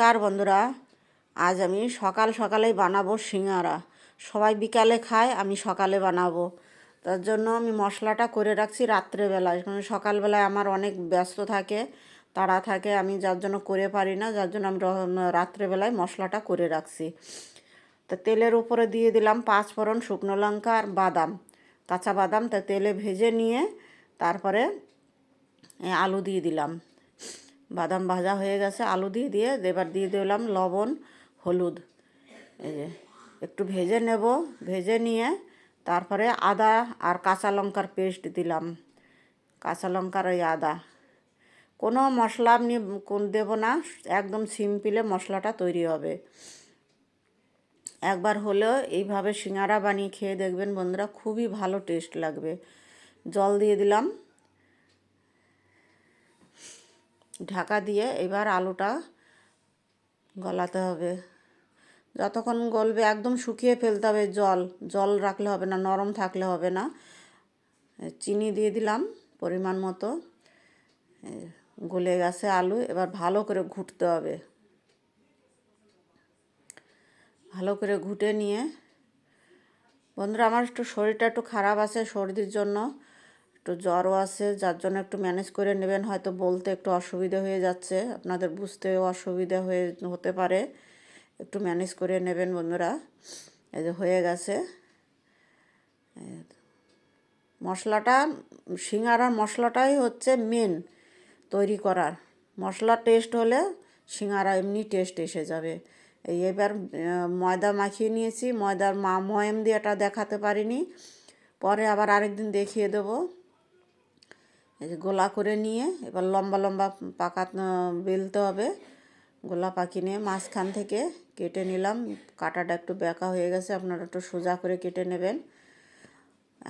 কার বন্ধুরা। আজ আমি সকাল সকালেই বানাবো সিঙ্গারা। সবাই বিকালে খায়, আমি সকালে বানাবো। তার জন্য আমি মশলাটা করে রাখছি রাত্রেবেলায়। কারণ সকালবেলায় আমার অনেক ব্যস্ত থাকে, তাড়া থাকে, আমি যার জন্য করে পারি না, যার জন্য আমি রাত্রেবেলায় মশলাটা করে রাখছি। তা তেলের উপরে দিয়ে দিলাম পাঁচ ফোড়ন শুকনো লঙ্কা আর বাদাম। কাঁচা বাদাম তা তেলে ভেজে নিয়ে তারপরে আলু দিয়ে দিলাম। বাদাম ভাজা হয়ে গেছে, আলু দিয়ে দিয়ে, এবার দিয়ে দিলাম লবণ, হলুদ। এই যে, একটু ভেজে নেব, ভেজে নিয়ে তারপরে আদা আর কাঁচা লঙ্কার পেস্ট দিলাম। কাঁচা লঙ্কার ওই আদা। কোনো মশলা আপনি কোন দেবো না, একদম সিম্পলে মশলাটা তৈরি হবে। একবার হলেও এইভাবে সিঙ্গারা বানিয়ে খেয়ে দেখবেন বন্ধুরা, খুবই ভালো টেস্ট লাগবে। জল দিয়ে দিলাম। ঢাকা দিয়ে এবার আলুটা গলাতে হবে। যতক্ষণ গলবে একদম শুকিয়ে ফেলতে হবে জল। জল রাখলে হবে না, নরম থাকলে হবে না। চিনি দিয়ে দিলাম পরিমাণ মতো। গলে গেছে আলু, এবার ভালো করে ঘুটতে হবে। ভালো করে ঘুটে নিয়ে। বন্ধুরা, আমার একটু শরীরটা একটু খারাপ আছে সর্দির জন্য। একটু জ্বরও আছে, যার জন্য একটু ম্যানেজ করে নেবেন। হয়তো বলতে একটু অসুবিধা হয়ে যাচ্ছে, আপনাদের বুঝতেও অসুবিধা হয়ে হতে পারে। একটু ম্যানেজ করে নেবেন বন্ধুরা। এই যে হয়ে গেছে। মশলাটা সিঙ্গারার মশলাটাই হচ্ছে মেন তৈরি করার। মশলা টেস্ট হলে সিঙ্গারা এমনি টেস্ট এসে যাবে। এই এবার ময়দা মাখিয়ে নিয়েছি। ময়দার মা ময়াম দিয়ে এটা দেখাতে পারিনি। পরে আবার আরেকদিন দেখিয়ে দেবো। এই যে গোলা করে নিয়ে এবার লম্বা লম্বা পাকা বেলতে হবে। গোলা পাকি নিয়ে মাঝখান থেকে কেটে নিলাম। কাটাটা একটু বেঁকা হয়ে গেছে, আপনারা একটু সোজা করে কেটে নেবেন।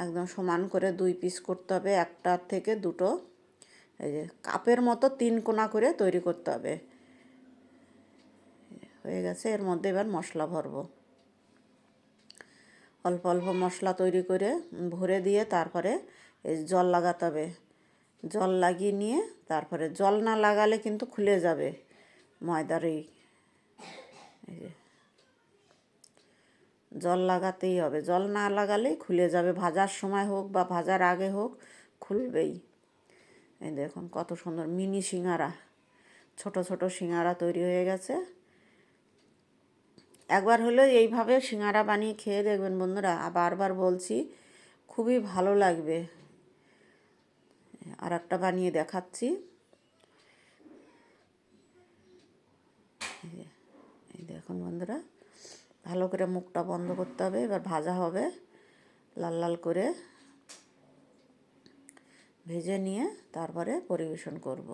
একদম সমান করে দুই পিস করতে হবে একটার থেকে দুটো। এই যে কাপের মতো তিন কোনা করে তৈরি করতে হবে। হয়ে গেছে, এর মধ্যে এবার মশলা ভরবো। অল্প অল্প মশলা তৈরি করে ভরে দিয়ে তারপরে জল লাগাতে হবে। জল লাগিয়ে নিয়ে তারপরে জল না লাগালে কিন্তু খুলে যাবে ময়দার এই জল লাগাতেই হবে। জল না লাগালেই খুলে যাবে। ভাজার সময় হোক বা ভাজার আগে হোক খুলবেই। এই দেখুন কত সুন্দর মিনি সিঙ্গারা। ছোট ছোট সিঙ্গারা তৈরি হয়ে গেছে। একবার হলেও এইভাবে সিঙ্গারা বানিয়ে খেয়ে দেখবেন বন্ধুরা বারবার বলছি, খুবই ভালো লাগবে। আর একটা বানিয়ে দেখাচ্ছি। এই দেখুন বন্ধুরা, ভালো করে মুখটা বন্ধ করতে হবে, এবার ভাজা হবে। লাল লাল করে ভেজে নিয়ে তারপরে পরিবেশন করব।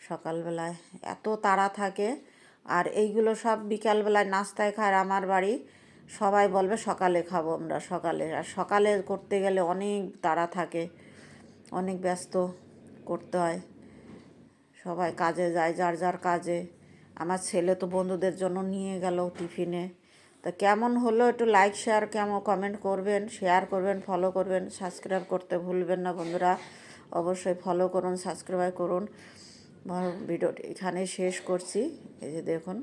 সকালবেলায় এত তাড়া থাকে, আর এইগুলো সব বিকালবেলায় নাস্তায় খায় আমার বাড়ি, সবাই বলবে সকালে খাব আমরা সকালে। আর সকালে করতে গেলে অনেক তাড়া থাকে। অনেক ব্যস্ত করতে হয়। সবাই কাজে যায়, যার যার কাজে। আমার ছেলে তো বন্ধুদের জন্য নিয়ে গেল টিফিনে। তা কেমন হলো একটু লাইক শেয়ার কেমন কমেন্ট করবেন শেয়ার করবেন ফলো করবেন সাবস্ক্রাইব করতে ভুলবেন না বন্ধুরা। অবশ্যই ফলো করুন সাবস্ক্রাইব করুন। ভিডিওটি এখানে শেষ করছি। এই যে দেখুন।